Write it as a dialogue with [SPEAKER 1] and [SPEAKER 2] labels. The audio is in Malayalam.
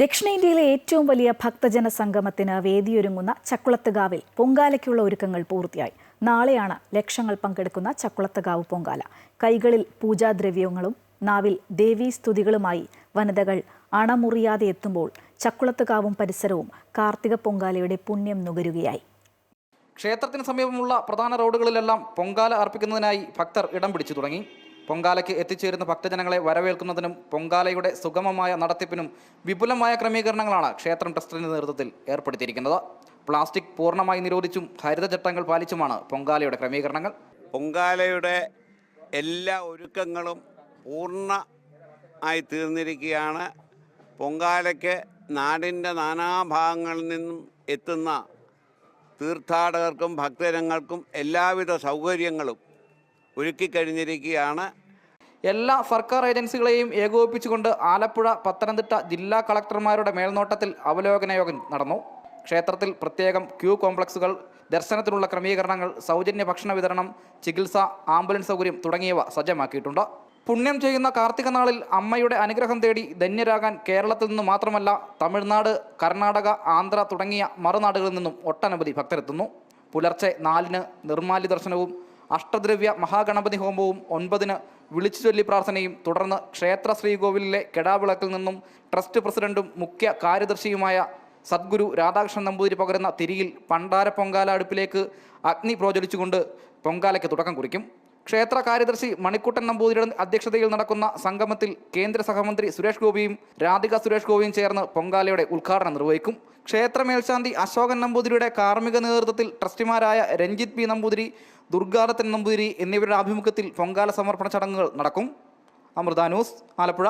[SPEAKER 1] ദക്ഷിണേന്ത്യയിലെ ഏറ്റവും വലിയ ഭക്തജന സംഗമത്തിന് വേദിയൊരുങ്ങുന്ന ചക്കുളത്തുകാവിൽ പൊങ്കാലയ്ക്കുള്ള ഒരുക്കങ്ങൾ പൂർത്തിയായി. നാളെയാണ് ലക്ഷങ്ങൾ പങ്കെടുക്കുന്ന ചക്കുളത്തുകാവ് പൊങ്കാല. കൈകളിൽ പൂജാദ്രവ്യങ്ങളും നാവിൽ ദേവീ സ്തുതികളുമായി വനിതകൾ അണമുറിയാതെ എത്തുമ്പോൾ ചക്കുളത്തുകാവും പരിസരവും കാർത്തിക പൊങ്കാലയുടെ പുണ്യം നുകരുകയായി.
[SPEAKER 2] ക്ഷേത്രത്തിന് സമീപമുള്ള പ്രധാന റോഡുകളിലെല്ലാം പൊങ്കാല അർപ്പിക്കുന്നതിനായി ഭക്തർ ഇടം പിടിച്ചു തുടങ്ങി. പൊങ്കാലയ്ക്ക് എത്തിച്ചേരുന്ന ഭക്തജനങ്ങളെ വരവേൽക്കുന്നതിനും പൊങ്കാലയുടെ സുഗമമായ നടത്തിപ്പിനും വിപുലമായ ക്രമീകരണങ്ങളാണ് ക്ഷേത്രം ട്രസ്റ്റിന്റെ നേതൃത്വത്തിൽ ഏർപ്പെടുത്തിയിരിക്കുന്നത്. പ്ലാസ്റ്റിക് പൂർണമായി നിരോധിച്ചും ഹരിത ചട്ടങ്ങൾ പാലിച്ചുമാണ് പൊങ്കാലയുടെ ക്രമീകരണങ്ങൾ.
[SPEAKER 3] പൊങ്കാലയുടെ എല്ലാ ഒരുക്കങ്ങളും പൂർണ ആയി തീർന്നിരിക്കുകയാണ്. പൊങ്കാലയ്ക്ക് നാടിന്റെ നാനാഭാഗങ്ങളിൽ നിന്നും എത്തുന്ന തീർത്ഥാടകർക്കും ഭക്തജനങ്ങൾക്കും എല്ലാവിധ സൗകര്യങ്ങളും ഒരുക്കിക്കഴിഞ്ഞിരിക്കുകയാണ്.
[SPEAKER 2] എല്ലാ സർക്കാർ ഏജൻസികളെയും ഏകോപിപ്പിച്ചുകൊണ്ട് ആലപ്പുഴ പത്തനംതിട്ട ജില്ലാ കളക്ടർമാരുടെ മേൽനോട്ടത്തിൽ അവലോകന യോഗം നടന്നു. ക്ഷേത്രത്തിൽ പ്രത്യേകം ക്യൂ കോംപ്ലക്സുകൾ ദർശനത്തിനുള്ള ക്രമീകരണങ്ങൾ സൗജന്യ ഭക്ഷണ വിതരണം ചികിത്സ ആംബുലൻസ് സൗകര്യം തുടങ്ങിയവ സജ്ജമാക്കിയിട്ടുണ്ട്. പുണ്യം ചെയ്യുന്ന കാർത്തിക നാളിൽ അമ്മയുടെ അനുഗ്രഹം തേടി ധന്യരാകാൻ കേരളത്തിൽ നിന്ന് മാത്രമല്ല തമിഴ്നാട് കർണാടക ആന്ധ്ര തുടങ്ങിയ മറുനാടുകളിൽ നിന്നും ഒട്ടനവധി ഭക്തരെത്തുന്നു. പുലർച്ചെ നാലിന് നിർമാല്യ ദർശനവും അഷ്ടദ്രവ്യ മഹാഗണപതി ഹോമവും ഒൻപതിന് വിളിച്ചു ചൊല്ലി പ്രാർത്ഥനയും തുടർന്ന് ക്ഷേത്ര ശ്രീകോവിലിലെ കെടാവിളക്കിൽ നിന്നും ട്രസ്റ്റ് പ്രസിഡന്റും മുഖ്യ കാര്യദർശിയുമായ സദ്ഗുരു രാധാകൃഷ്ണൻ നമ്പൂതിരി പകരുന്ന തിരിയിൽ പണ്ടാര പൊങ്കാല അടുപ്പിലേക്ക് അഗ്നി പ്രോജ്വലിച്ചുകൊണ്ട് പൊങ്കാലയ്ക്ക് തുടക്കം കുറിക്കും. ക്ഷേത്ര കാര്യദർശി മണിക്കുട്ടൻ നമ്പൂതിരിയുടെ അധ്യക്ഷതയിൽ നടക്കുന്ന സംഗമത്തിൽ കേന്ദ്ര സഹമന്ത്രി സുരേഷ് ഗോപിയും രാധിക സുരേഷ് ഗോപിയും ചേർന്ന് പൊങ്കാലയുടെ ഉദ്ഘാടനം നിർവഹിക്കും. ക്ഷേത്ര മേൽശാന്തി അശോകൻ നമ്പൂതിരിയുടെ കാർമ്മിക നേതൃത്വത്തിൽ ട്രസ്റ്റിമാരായ രഞ്ജിത് പി നമ്പൂതിരി ദുർഗാദത്തൻ നമ്പൂതിരി എന്നിവരുടെ ആഭിമുഖ്യത്തിൽ പൊങ്കാല സമർപ്പണ ചടങ്ങുകൾ നടക്കും. അമൃത ന്യൂസ് ആലപ്പുഴ.